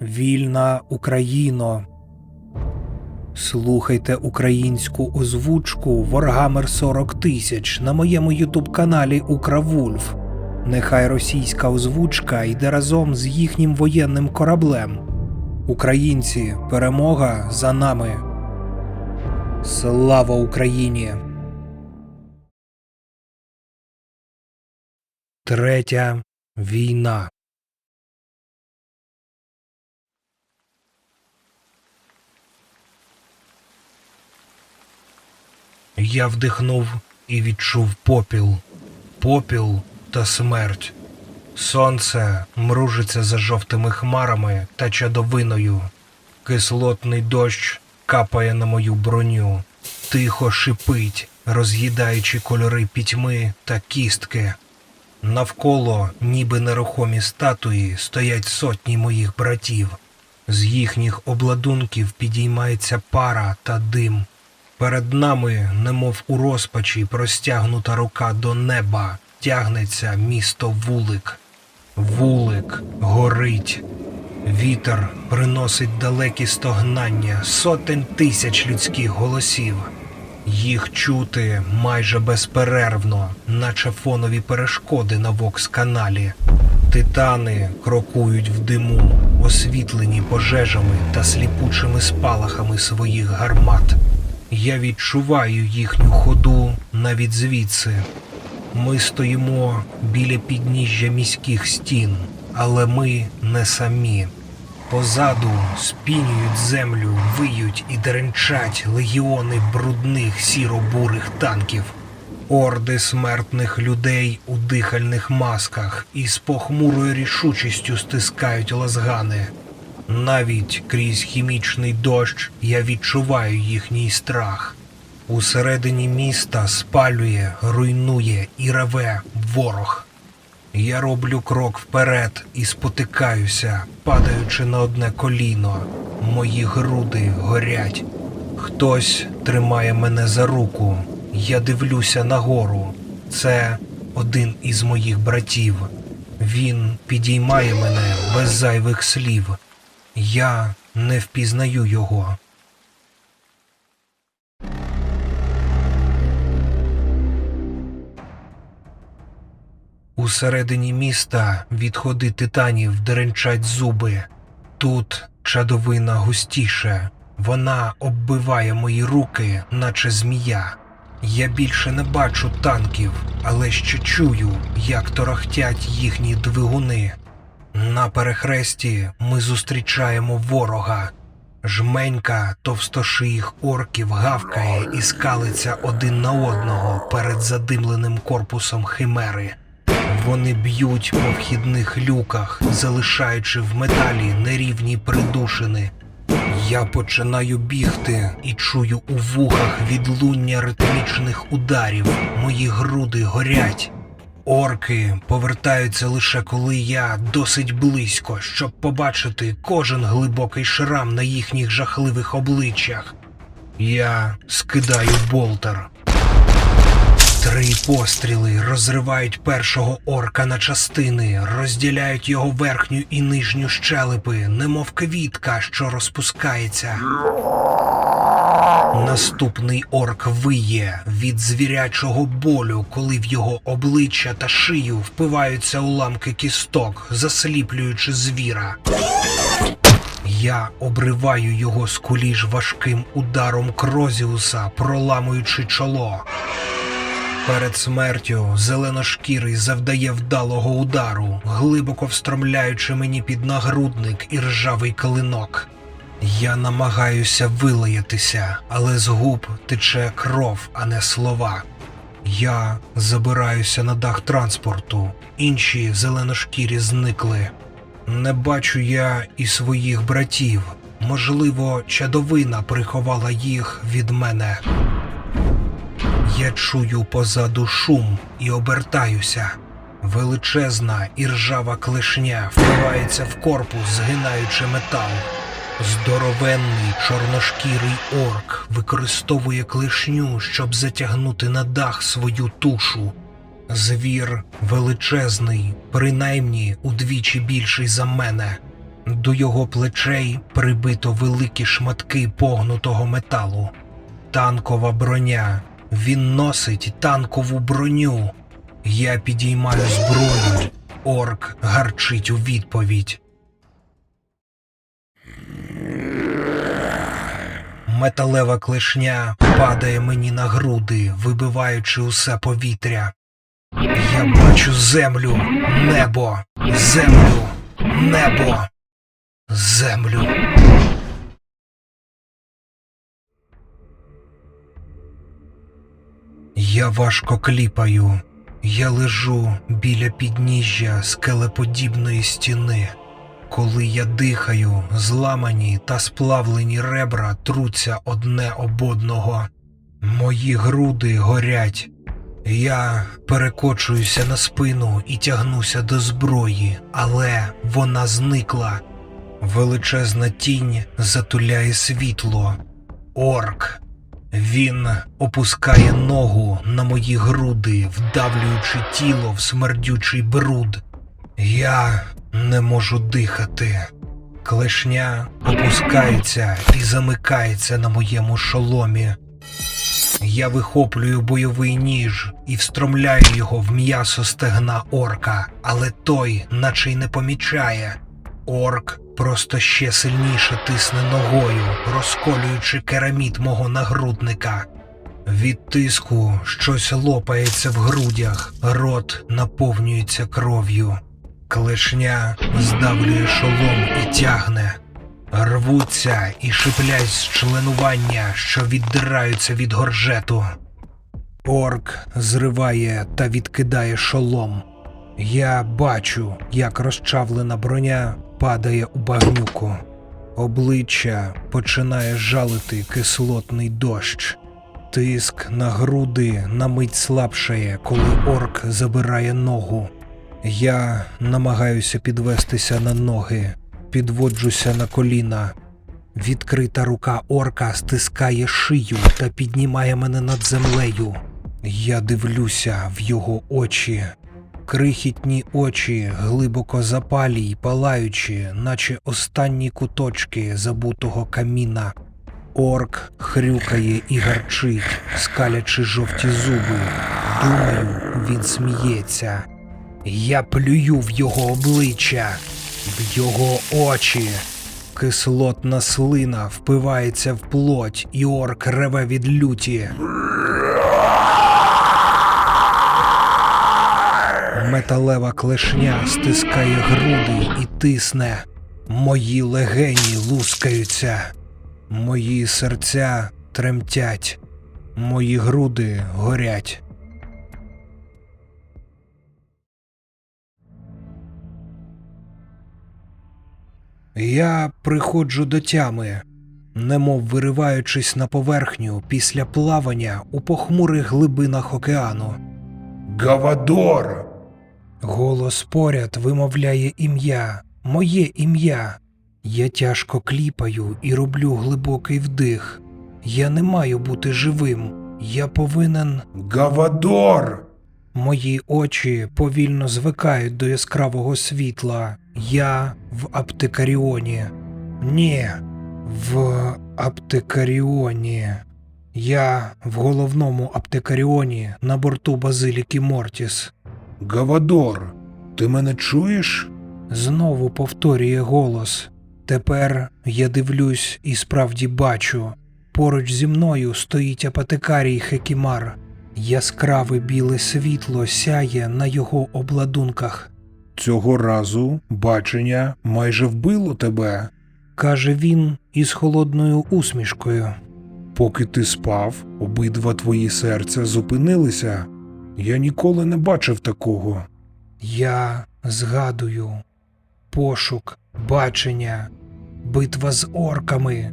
Вільна Україно. Слухайте українську озвучку Warhammer 40 тисяч на моєму ютуб каналі Укравульф. Нехай російська озвучка йде разом з їхнім воєнним кораблем. Українці, перемога за нами. Слава Україні! Третя війна. Я вдихнув і відчув попіл, попіл та смерть. Сонце мружиться за жовтими хмарами та чадовиною. Кислотний дощ капає на мою броню, тихо шипить, роз'їдаючи кольори пітьми та кістки. Навколо, ніби нерухомі статуї, стоять сотні моїх братів. З їхніх обладунків підіймається пара та дим. Перед нами, немов у розпачі, простягнута рука до неба, тягнеться місто вулик. Вулик горить. Вітер приносить далекі стогнання сотень тисяч людських голосів. Їх чути майже безперервно, наче фонові перешкоди на вокс-каналі. Титани крокують в диму, освітлені пожежами та сліпучими спалахами своїх гармат. Я відчуваю їхню ходу навіть звідси. Ми стоїмо біля підніжжя міських стін, але ми не самі. Позаду спінюють землю, виють і деренчать легіони брудних сіро-бурих танків, орди смертних людей у дихальних масках і з похмурою рішучістю стискають лазгани. Навіть крізь хімічний дощ я відчуваю їхній страх. Усередині міста спалює, руйнує і реве ворог. Я роблю крок вперед і спотикаюся, падаючи на одне коліно. Мої груди горять. Хтось тримає мене за руку. Я дивлюся нагору. Це один із моїх братів. Він підіймає мене без зайвих слів. Я не впізнаю його. Усередині міста від ходи титанів деренчать зуби. Тут чадовина густіше. Вона оббиває мої руки, наче змія. Я більше не бачу танків, але ще чую, як торохтять їхні двигуни. На перехресті ми зустрічаємо ворога. Жменька товстошиїх орків гавкає і скалиться один на одного перед задимленим корпусом химери. Вони б'ють по вхідних люках, залишаючи в металі нерівні придушини. Я починаю бігти і чую у вухах відлуння ритмічних ударів. Мої груди горять. Орки повертаються лише коли я досить близько, щоб побачити кожен глибокий шрам на їхніх жахливих обличчях. Я скидаю болтер. Три постріли розривають першого орка на частини, розділяють його верхню і нижню щелепи, немов квітка, що розпускається. Наступний орк виє від звірячого болю, коли в його обличчя та шию впиваються уламки кісток, засліплюючи звіра. Я обриваю його з куліж важким ударом Крозіуса, проламуючи чоло. Перед смертю зеленошкірий завдає вдалого удару, глибоко встромляючи мені під нагрудник і ржавий клинок. Я намагаюся вилаятися, але з губ тече кров, а не слова. Я забираюся на дах транспорту, інші зеленошкірі зникли. Не бачу я і своїх братів. Можливо, чадовина приховала їх від мене. Я чую позаду шум і обертаюся. Величезна і ржава клешня впивається в корпус, згинаючи метал. Здоровенний чорношкірий орк використовує клешню, щоб затягнути на дах свою тушу. Звір величезний, принаймні удвічі більший за мене. до його плечей прибито великі шматки погнутого металу. Танкова броня. Він носить танкову броню. Я підіймаю зброю. Орк гарчить у відповідь. Металева клешня падає мені на груди, вибиваючи усе повітря. Я бачу землю, небо, землю, небо, землю. Я важко кліпаю. Я лежу біля підніжжя скелеподібної стіни. Коли я дихаю, зламані та сплавлені ребра труться одне об одного. Мої груди горять. Я перекочуюся на спину і тягнуся до зброї, але вона зникла. Величезна тінь затуляє світло. Орк. Він опускає ногу на мої груди, вдавлюючи тіло в смердючий бруд. Я не можу дихати. Клешня опускається і замикається на моєму шоломі. Я вихоплюю бойовий ніж і встромляю його в м'ясо стегна орка, але той, наче й не помічає. Орк просто ще сильніше тисне ногою, розколюючи кераміт мого нагрудника. Від тиску щось лопається в грудях, рот наповнюється кров'ю. Клешня здавлює шолом і тягне. Рвуться і шиплять зчленування, що віддираються від горжету. Орк зриває та відкидає шолом. Я бачу, як розчавлена броня падає у багнюку. Обличчя починає жалити кислотний дощ. Тиск на груди на мить слабшає, коли орк забирає ногу. Я намагаюся підвестися на ноги, підводжуся на коліна. Відкрита рука орка стискає шию та піднімає мене над землею. Я дивлюся в його очі. Крихітні очі, глибоко запалі й палаючі, наче останні куточки забутого каміна. Орк хрюкає і гарчить, скалячи жовті зуби. Думаю, він сміється. Я плюю в його обличчя, в його очі. Кислотна слина впивається в плоть, і орк реве від люті. Металева клешня стискає груди і тисне. Мої легені лускаються, мої серця тремтять, мої груди горять. Я приходжу до тями, немов вириваючись на поверхню після плавання у похмурих глибинах океану. Гавадор! Голос поряд вимовляє ім'я, моє ім'я. Я тяжко кліпаю і роблю глибокий вдих. Я не маю бути живим. Я повинен. Гавадор! Мої очі повільно звикають до яскравого світла. Я в аптекаріоні. Ні, в аптекаріоні. Я в головному аптекаріоні на борту базиліки Мортіс. Гавадор! Ти мене чуєш? Знову повторює голос. Тепер я дивлюсь і справді бачу. Поруч зі мною стоїть апотекарій Хекімар. Яскраве біле світло сяє на його обладунках. Цього разу бачення майже вбило тебе. каже він із холодною усмішкою. Поки ти спав, обидва твої серця зупинилися. Я ніколи не бачив такого. Я згадую пошук, бачення, битва з орками,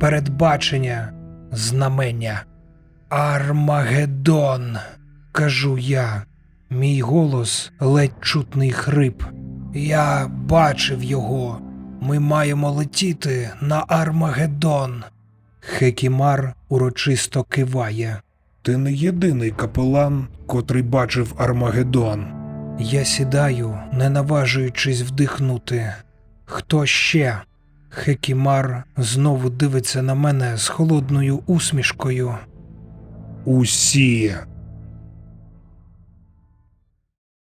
передбачення, знамення. Армагеддон, кажу я. Мій голос ледь чутний хрип. Я бачив його. Ми маємо летіти на Армагеддон. Хекімар урочисто киває. Ти не єдиний капелан, котрий бачив Армагеддон. Я сідаю, не наважуючись вдихнути. Хто ще? Хекімар знову дивиться на мене з холодною усмішкою. Усі.